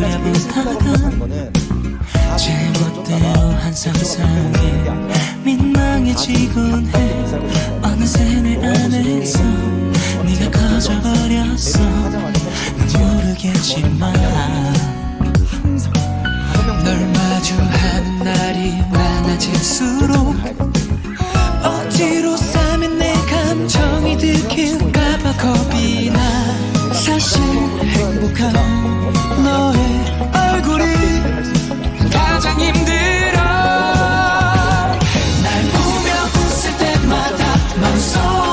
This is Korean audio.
내가 지금 생각으로 한상 상해 민망해지곤 해 어느새 내 안에서 네가 커져버렸어 난 모르겠지만 널 마주하는 날이 많아질수록 억지로 싸면 내 감정이 들킬까봐 겁이 나 사실 행복한 盟守